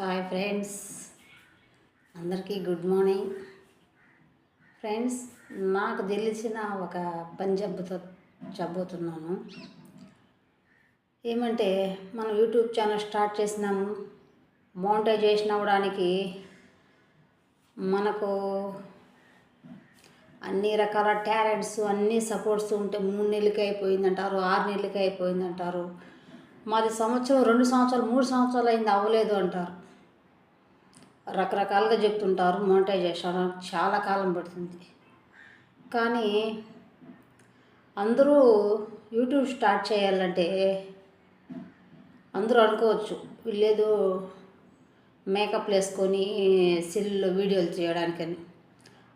Hi friends. అందరికీ good morning. Friends నాకు తెలిసిన ఒక పని జబ్బుతో చెప్పబోతున్నాను. ఏమంటే మనం యూట్యూబ్ ఛానల్ స్టార్ట్ చేసినాము మోనిటైజేషన్ అవ్వడానికి మనకు అన్ని రకాల టాలెంట్స్ అన్ని సపోర్ట్స్ ఉంటే మూడు నెలలకి అయిపోయిందంటారు ఆరు నెలలకి అయిపోయిందంటారు. మాది సంవత్సరం రెండు సంవత్సరాలు మూడు సంవత్సరాలు అయింది అవ్వలేదు అంటారు. రకరకాలుగా చెప్తుంటారు మోనిటైజేషన్ చాలా కాలం పడుతుంది. కానీ అందరూ యూట్యూబ్ స్టార్ట్ చేయాలంటే అందరూ అనుకోవచ్చు వీళ్ళేదో మేకప్ వేసుకొని సిల్లో వీడియోలు చేయడానికని.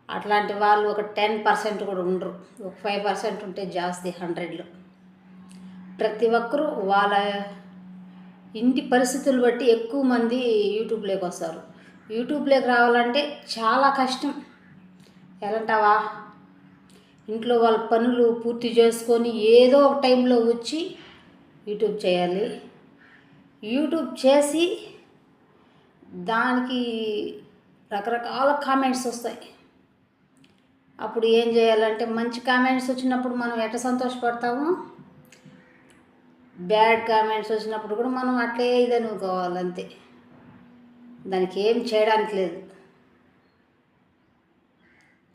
అట్లాంటి వాళ్ళు ఒక టెన్ పర్సెంట్ కూడా ఉండరు ఒక ఫైవ్ పర్సెంట్ ఉంటే జాస్తి హండ్రెడ్లో ప్రతి ఒక్కరూ వాళ్ళ ఇంటి పరిస్థితులు బట్టి ఎక్కువ మంది యూట్యూబ్లోకి వస్తారు. యూట్యూబ్లోకి రావాలంటే చాలా కష్టం. ఎలాంటావా? ఇంట్లో వాళ్ళ పనులు పూర్తి చేసుకొని ఏదో ఒక టైంలో వచ్చి యూట్యూబ్ చేయాలి. యూట్యూబ్ చేసి దానికి రకరకాల కామెంట్స్ వస్తాయి. అప్పుడు ఏం చేయాలంటే మంచి కామెంట్స్ వచ్చినప్పుడు మనం ఎట్ట సంతోషపడతాము? బ్యాడ్ కామెంట్స్ వచ్చినప్పుడు కూడా మనం అట్లే ఇది అనుకోవాలి అంతే దానికి ఏం చేయడానికి లేదు.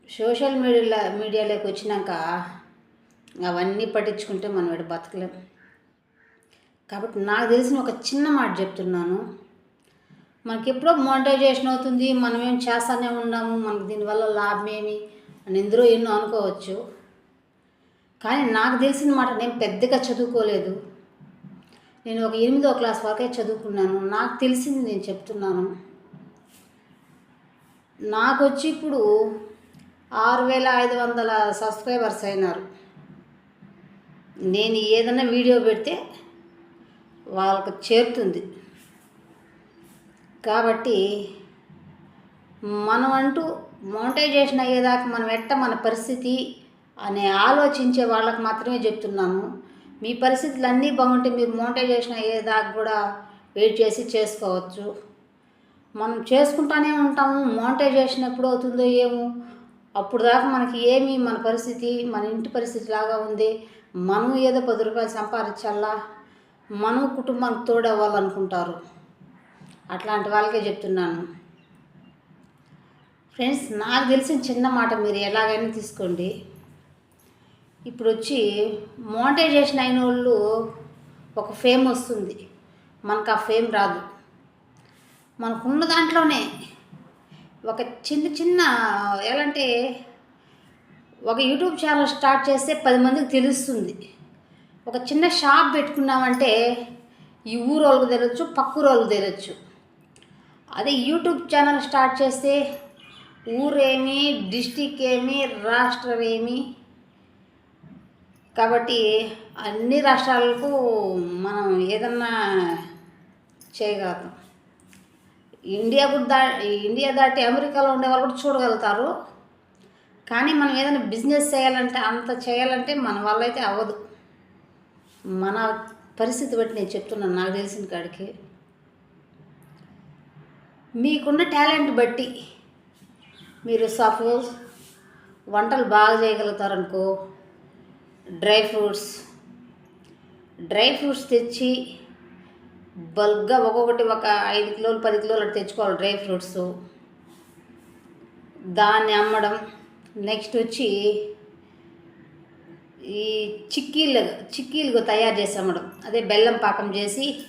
సోషల్ మీడియాలో మీడియాలోకి వచ్చినాక అవన్నీ పట్టించుకుంటే మనం ఇక్కడ బతకలేం. కాబట్టి నాకు తెలిసిన ఒక చిన్న మాట చెప్తున్నాను. మనకి ఎప్పుడో మోనిటైజేషన్ అవుతుంది మనం ఏం చేస్తానే ఉన్నాము మనకి దీనివల్ల లాభం ఏమి అని ఎందరో ఎన్నో అనుకోవచ్చు. కానీ నాకు తెలిసిన మాట నేను పెద్దగా చదువుకోలేదు. నేను ఒక ఎనిమిదో క్లాస్ వరకే చదువుకున్నాను. నాకు తెలిసింది నేను చెప్తున్నాను. నాకు వచ్చి ఇప్పుడు ఆరు వేల ఐదు వందల సబ్స్క్రైబర్స్ అయినారు. నేను ఏదైనా వీడియో పెడితే వాళ్ళకు చేరుతుంది. కాబట్టి మనం అంటూ మోనిటైజేషన్ అయ్యేదాకా మనం ఎట్ట మన పరిస్థితి అనే ఆలోచించే వాళ్ళకి మాత్రమే చెప్తున్నాను. మీ పరిస్థితులు అన్నీ బాగుంటే మీరు మోనిటైజేషన్ అయ్యేదాకా కూడా వెయిట్ చేసి చేసుకోవచ్చు. మనం చేసుకుంటానే ఉంటాము. మోనిటైజేషన్ ఎప్పుడు అవుతుందో ఏమో అప్పుడు దాకా మనకి ఏమి మన పరిస్థితి మన ఇంటి పరిస్థితి లాగా ఉంది. మనం ఏదో పది రూపాయలు సంపాదించాలా? మనం కుటుంబానికి తోడవ్వాలనుకుంటారు. అట్లాంటి వాళ్ళకే చెప్తున్నాను. ఫ్రెండ్స్ నాకు తెలిసిన చిన్న మాట మీరు ఎలాగైనా తీసుకోండి. ఇప్పుడు వచ్చి మోనిటైజేషన్ అయిన వాళ్ళు ఒక ఫేమ్ వస్తుంది. మనకు ఆ ఫేమ్ రాదు. మనకున్న దాంట్లోనే ఒక చిన్న చిన్న ఎలా అంటే ఒక యూట్యూబ్ ఛానల్ స్టార్ట్ చేస్తే పది మందికి తెలుస్తుంది. ఒక చిన్న షాప్ పెట్టుకున్నామంటే ఈ ఊరు వాళ్ళకి తెలియచ్చు పక్క వాళ్ళకు తెలియచ్చు అదే యూట్యూబ్ ఛానల్ స్టార్ట్ చేస్తే ఊరేమి డిస్టిక్ ఏమి రాష్ట్రం ఏమి కాబట్టి అన్ని రాష్ట్రాలకు మనం ఏదన్నా చేయగలుగుతాం. ఇండియా కూడా దా ఇండియా దాటి అమెరికాలో ఉండే వాళ్ళు కూడా చూడగలుగుతారు. కానీ మనం ఏదైనా బిజినెస్ చేయాలంటే అంత చేయాలంటే మన వల్ల అయితే అవ్వదు. మన పరిస్థితి బట్టి నేను చెప్తున్నాను నాకు తెలిసిన కాడికి. మీకున్న టాలెంట్ బట్టి మీరు సపోజ్ వంటలు బాగా చేయగలుగుతారనుకో డ్రై ఫ్రూట్స్. డ్రై ఫ్రూట్స్ తెచ్చి బల్క్గా ఒక్కొక్కటి ఒక ఐదు కిలోలు పది కిలోలు అట్లా తెచ్చుకోవాలి డ్రై ఫ్రూట్స్. దాన్ని అమ్మడం. నెక్స్ట్ వచ్చి ఈ చిక్కీలు చిక్కీలుగా తయారు చేసి అమ్మడం. అదే బెల్లం పాకం చేసి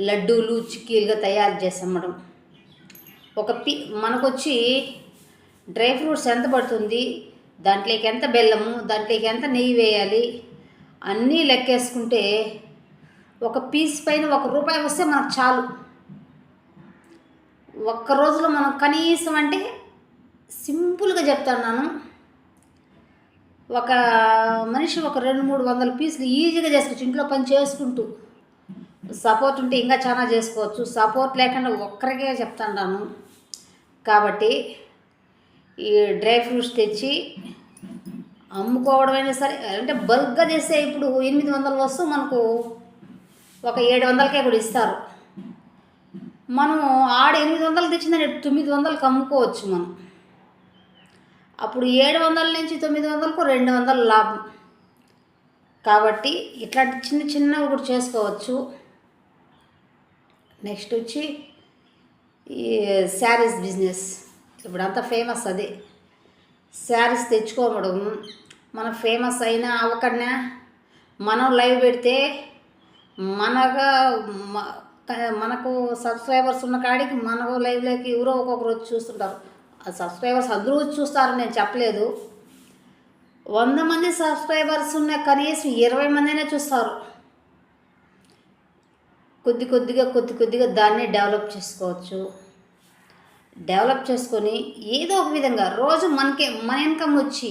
లడ్డూలు చిక్కీలుగా తయారు చేసి అమ్మడం. ఒక పి మనకొచ్చి డ్రై ఫ్రూట్స్ ఎంత పడుతుంది? దాంట్లోకి ఎంత బెల్లము దాంట్లోకి ఎంత నెయ్యి వేయాలి అన్నీ లెక్కేసుకుంటే ఒక పీస్ పైన ఒక రూపాయి వస్తే మనకు చాలు. ఒక్క రోజులో మనం కనీసం అంటే సింపుల్గా చెప్తున్నాను ఒక మనిషి ఒక రెండు మూడు వందల పీసులు ఈజీగా చేసుకోవచ్చు ఇంట్లో పని చేసుకుంటూ. సపోర్ట్ ఉంటే ఇంకా చాలా చేసుకోవచ్చు. సపోర్ట్ లేకుండా ఒక్కరికే చెప్తాను కాబట్టి ఈ డ్రై ఫ్రూట్స్ తెచ్చి అమ్ముకోవడమైనా సరే అంటే బల్క్గా చేస్తే ఇప్పుడు ఎనిమిది వందలు వస్తూ మనకు ఒక ఏడు వందలకే కూడా ఇస్తారు. మనం ఆడ ఎనిమిది వందలు తెచ్చిందని తొమ్మిది వందలకు అమ్ముకోవచ్చు మనం. అప్పుడు ఏడు వందల నుంచి తొమ్మిది వందలకు రెండు వందల లాభం. కాబట్టి ఇట్లాంటి చిన్న చిన్నవి కూడా చేసుకోవచ్చు. నెక్స్ట్ వచ్చి ఈ శారీస్ బిజినెస్. ఇప్పుడంతా ఫేమస్ అది. శారీస్ తెచ్చుకోవడం మన ఫేమస్ అయినా అవ్వకన్నా మనం లైవ్ పెడితే మనగా మనకు సబ్స్క్రైబర్స్ ఉన్న కాడికి మనకు లైవ్లోకి ఎవరో ఒక్కొక్కరు వచ్చి చూస్తుంటారు. ఆ సబ్స్క్రైబర్స్ అందరూ వచ్చి చూస్తారని నేను చెప్పలేదు. వంద మంది సబ్స్క్రైబర్స్ ఉన్న కనీసం ఇరవై మందినే చూస్తారు. కొద్ది కొద్దిగా కొద్ది కొద్దిగా దాన్ని డెవలప్ చేసుకోవచ్చు. డెవలప్ చేసుకొని ఏదో ఒక విధంగా రోజు మనకే మన ఇన్కమ్ వచ్చి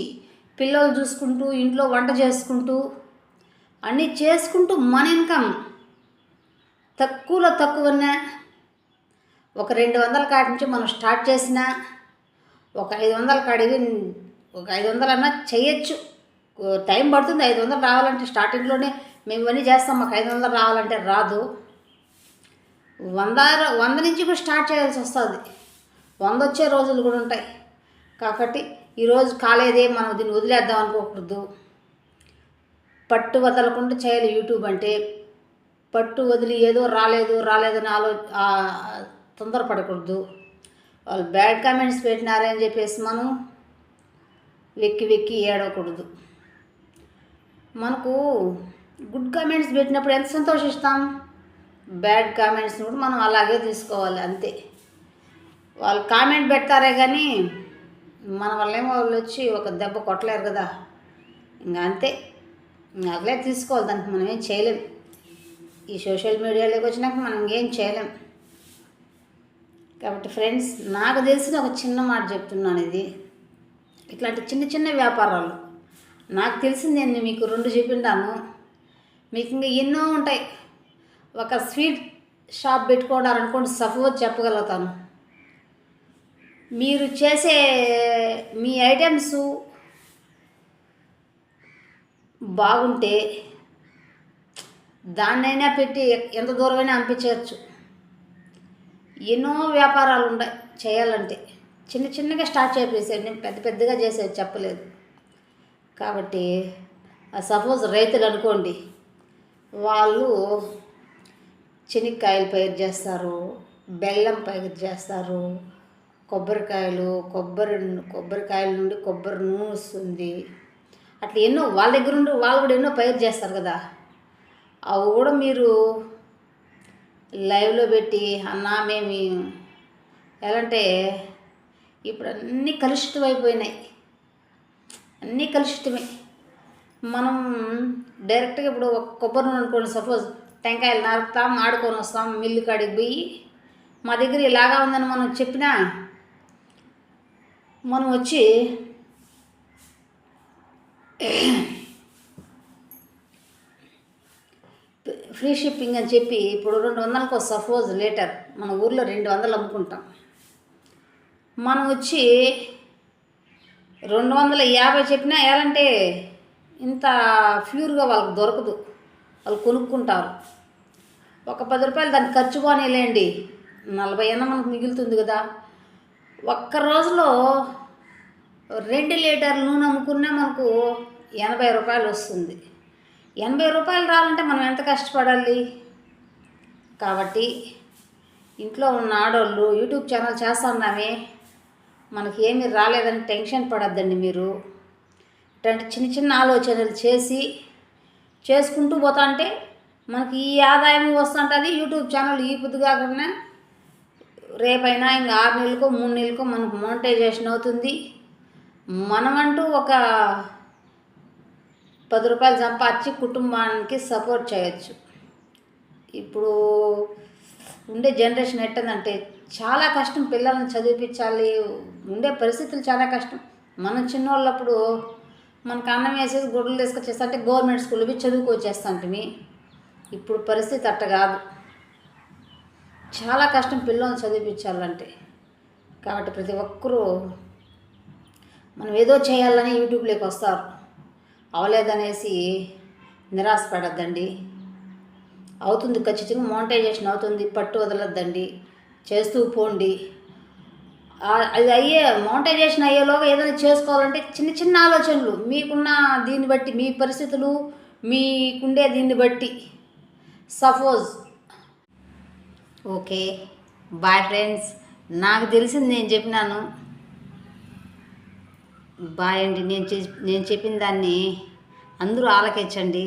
పిల్లలు చూసుకుంటూ ఇంట్లో వంట చేసుకుంటూ అన్నీ చేసుకుంటూ మన ఇన్కమ్ తక్కువలో తక్కువనే ఒక రెండు వందల కాడి నుంచి మనం స్టార్ట్ చేసిన ఒక ఐదు వందల కాడికి ఒక ఐదు వందలన్నా చేయొచ్చు. టైం పడుతుంది ఐదు వందలు రావాలంటే స్టార్టింగ్లోనే మేము ఇవన్నీ చేస్తాం మాకు ఐదు వందలు రావాలంటే రాదు. వంద వంద నుంచి కూడా స్టార్ట్ చేయాల్సి వస్తుంది. వందొచ్చే రోజులు కూడా ఉంటాయి. కాబట్టి ఈరోజు కాలేదే మనం దీన్ని వదిలేద్దాం అనుకోకూడదు. పట్టు వదలకుండా చేయాలి యూట్యూబ్ అంటే. పట్టు వదిలి ఏదో రాలేదు రాలేదని ఆలో తొందరపడకూడదు. వాళ్ళు బ్యాడ్ కామెంట్స్ పెట్టినారని చెప్పేసి మనం వెక్కి వెక్కి ఏడవకూడదు. మనకు గుడ్ కామెంట్స్ పెట్టినప్పుడు ఎంత సంతోషిస్తాం? బ్యాడ్ కామెంట్స్ కూడా మనం అలాగే తీసుకోవాలి అంతే. వాళ్ళు కామెంట్ పెడతారే కానీ మన వల్లేమో వాళ్ళు వచ్చి ఒక దెబ్బ కొట్టలేరు కదా. ఇంకా అంతే. ఇంకా అట్లే తీసుకోవాలి. దానికి మనం ఏం చేయలేం. ఈ సోషల్ మీడియాలోకి వచ్చినాక మనం ఏం చేయలేం. కాబట్టి ఫ్రెండ్స్ నాకు తెలిసిన ఒక చిన్న మాట చెప్తున్నాను ఇది. ఇట్లాంటి చిన్న చిన్న వ్యాపారాలు. నాకు తెలిసింది నేను మీకు రెండు చెప్పిండాను. మీకు ఇంకా ఎన్నో ఉంటాయి. ఒక స్వీట్ షాప్ పెట్టుకోవడాలనుకోండి సపోజ్ చెప్పగలుగుతాను. మీరు చేసే మీ ఐటమ్స్ బాగుంటే దాన్నైనా పెట్టి ఎంత దూరమైనా పంపించవచ్చు ఎన్నో వ్యాపారాలు ఉన్నాయి చేయాలంటే చిన్న చిన్నగా స్టార్ట్ చేసేది నేను పెద్ద పెద్దగా చేసేది చెప్పలేదు. కాబట్టి సపోజ్ రైతులు అనుకోండి వాళ్ళు చెనిక్కాయలు పైరు చేస్తారు బెల్లం పైరు చేస్తారు కొబ్బరికాయలు కొబ్బరి కొబ్బరికాయల నుండి కొబ్బరి నూనె వస్తుంది. అట్లా ఎన్నో వాళ్ళ దగ్గర ఉండి వాళ్ళు కూడా ఎన్నో పైరు చేస్తారు కదా. అవి కూడా మీరు లైవ్లో పెట్టి అన్న మేము ఎలా అంటే ఇప్పుడు అన్నీ కలుషితం అయిపోయినాయి. అన్నీ కలుషితమే. మనం డైరెక్ట్గా ఇప్పుడు ఒక కొబ్బరి నూనె అనుకోండి సపోజ్ టెంకాయలు నరుకుతాం ఆడుకొని వస్తాం మిల్లు కాడికి పోయి మా దగ్గర ఇలాగా ఉందని మనం చెప్పినా మనం వచ్చి ఫ్రీ షిప్పింగ్ అని చెప్పి ఇప్పుడు రెండు వందలకు సపోజ్ లీటర్. మన ఊర్లో రెండు వందలు అమ్ముకుంటాం. మనం వచ్చి రెండు వందల యాభై చెప్పినా ఎలాంటే ఇంత ప్యూర్గా వాళ్ళకి దొరకదు. వాళ్ళు కొనుక్కుంటారు. ఒక పది రూపాయలు దానికి ఖర్చు పోనీలేండి. నలభై అయినా మనకు మిగులుతుంది కదా. ఒక్క రోజులో రెండు లీటర్ నూనె అమ్ముకున్నా మనకు ఎనభై రూపాయలు వస్తుంది. ఎనభై రూపాయలు రావాలంటే మనం ఎంత కష్టపడాలి? కాబట్టి ఇంట్లో ఉన్న ఆడవాళ్ళు యూట్యూబ్ ఛానల్ చేస్తున్నామే మనకి ఏమీ రాలేదని టెన్షన్ పడద్దండి మీరు. ఇట్లాంటి చిన్న చిన్న ఆలోచనలు చేసి చేసుకుంటూ పోతా అంటే మనకి ఈ ఆదాయం వస్తుంటుంది యూట్యూబ్ ఛానల్ ఈ పొద్దు కాకుండా రేపైనా ఇంకా ఆరు నెలలకో మూడు నెలలకో మనకు మోనిటైజేషన్ అవుతుంది. మనమంటూ ఒక పది రూపాయలు సంపాదించి కుటుంబానికి సపోర్ట్ చేయొచ్చు. ఇప్పుడు ఉండే జనరేషన్ ఎట్టదంటే చాలా కష్టం పిల్లల్ని చదివించాలి ఉండే పరిస్థితులు చాలా కష్టం. మనం చిన్నోళ్ళప్పుడు మనకు అన్నం వేసేసి గుడ్లు తీసుకొచ్చేస్తా అంటే గవర్నమెంట్ స్కూల్ పోయి చదువుకొచ్చేస్తాంటిమి. ఇప్పుడు పరిస్థితి అట్ట కాదు. చాలా కష్టం పిల్లల్ని చదివించాలంటే. కాబట్టి ప్రతి ఒక్కరూ మనం ఏదో చేయాలని యూట్యూబ్లోకి వస్తారు. అవలేదనేసి నిరాశపడద్దండి. అవుతుంది ఖచ్చితంగా మోనిటైజేషన్ అవుతుంది పట్టు వదలద్దండి చేస్తూ పోండి. అది అయ్యే మోనిటైజేషన్ అయ్యేలోగా ఏదైనా చేసుకోవాలంటే చిన్న చిన్న ఆలోచనలు మీకున్న దీన్ని బట్టి మీ పరిస్థితులు మీకుండే దీన్ని బట్టి. Suppose okay. బాయ్ ఫ్రెండ్స్ నాకు తెలిసింది నేను చెప్పినాను. బాయ్ అండి నేను చే నేను చెప్పిన దాన్ని అందరూ ఆలకించండి.